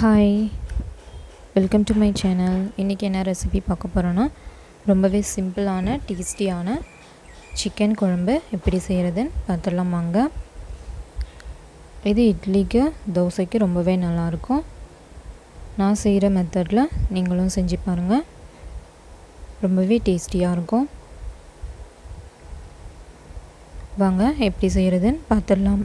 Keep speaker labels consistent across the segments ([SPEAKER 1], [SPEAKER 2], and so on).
[SPEAKER 1] Hi welcome to my channel இன்றைக்கி என்ன recipe பார்க்க போகிறோன்னா ரொம்பவே சிம்பிளான டேஸ்டியான சிக்கன் குழம்பு எப்படி செய்கிறதுன்னு பார்த்துடலாம் வாங்க. இது இட்லிக்கு தோசைக்கு ரொம்பவே நல்லாயிருக்கும். நான் செய்கிற மெத்தடில் நீங்களும் செஞ்சு பாருங்கள் ரொம்பவே டேஸ்டியாக இருக்கும். வாங்க எப்படி செய்கிறதுன்னு பார்த்துடலாம்.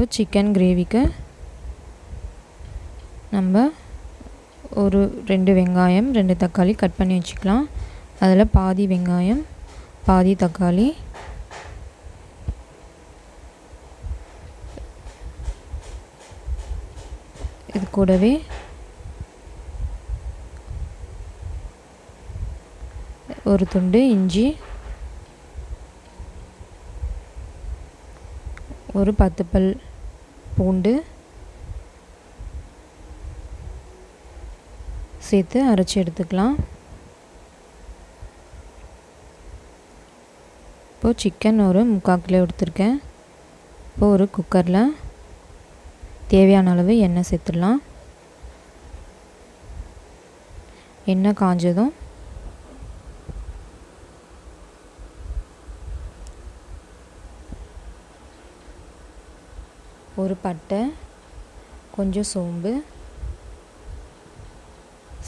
[SPEAKER 1] இப்போ சிக்கன் கிரேவிக்கு நம்ம ஒரு ரெண்டு வெங்காயம் ரெண்டு தக்காளி கட் பண்ணி வச்சுக்கலாம். அதில் பாதி வெங்காயம் பாதி தக்காளி. இது கூடவே ஒரு துண்டு இஞ்சி ஒரு பத்து பல் பூண்டு சேர்த்து அரைச்சி எடுத்துக்கலாம். இப்போது சிக்கன் ஒரு முக்கால் கிலோ எடுத்திருக்கேன். இப்போது ஒரு குக்கரில் தேவையான அளவு எண்ணெய் சேர்த்துடலாம். எண்ணெய் காஞ்சதும் ஒரு பட்டை கொஞ்சம் சோம்பு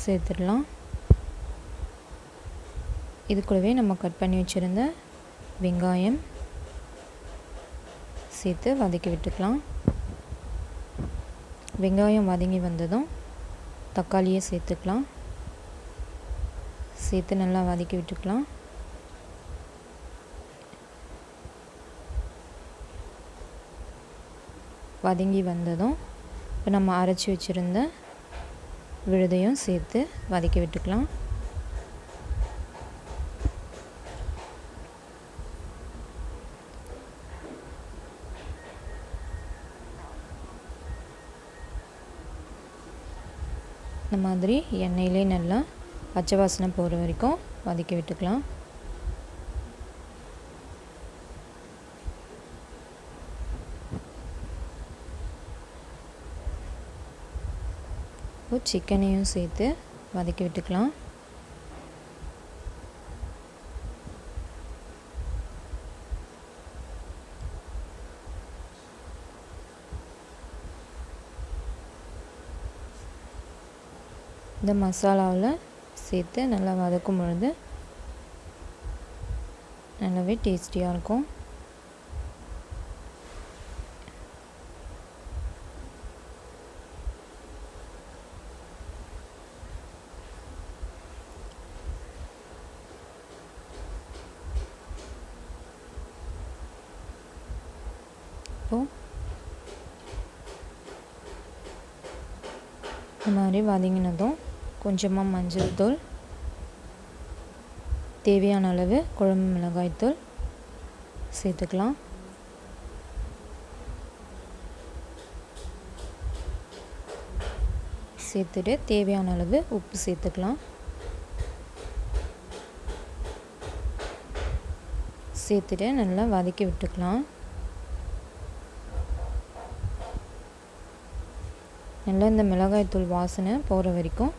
[SPEAKER 1] சேர்த்துடலாம். இது கூடவே நம்ம கட் பண்ணி வச்சுருந்த வெங்காயம் சேர்த்து வதக்கி விட்டுக்கலாம். வெங்காயம் வதங்கி வந்ததும் தக்காளியை சேர்த்துக்கலாம். சேர்த்து நல்லா வதக்கி விட்டுக்கலாம். வதங்கி வந்ததும் இப்போ நம்ம அரைச்சி வச்சுருந்த விழுதையும் சேர்த்து வதக்கி விட்டுக்கலாம். இந்த மாதிரி எண்ணெயிலே நல்லா பச்சை வாசனை போகிற வரைக்கும் வதக்கி விட்டுக்கலாம். இப்போ சிக்கனையும் சேர்த்து வதக்கி விட்டுக்கலாம். இந்த மசாலாவில் சேர்த்து நல்லா வதக்கும் பொழுது நல்லாவே டேஸ்டியாக இருக்கும் இப்போது இந்த மாதிரி வதங்கினதும் கொஞ்சமாக மஞ்சள் தூள் தேவையான அளவு குழம்பு மிளகாய்த்தூள் சேர்த்துக்கலாம். சேர்த்துட்டு தேவையான அளவு உப்பு சேர்த்துக்கலாம். சேர்த்துட்டு நல்லா வதக்கி விட்டுக்கலாம். நல்லா இந்த மிளகாய்த்தூள் வாசனை போகிற வரைக்கும்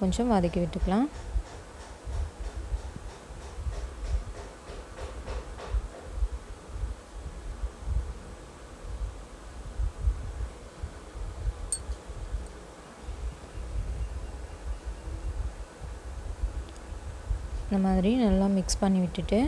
[SPEAKER 1] கொஞ்சம் வதக்கி விட்டுக்கலாம். இந்த மாதிரி நல்லா மிக்ஸ் பண்ணி விட்டுட்டு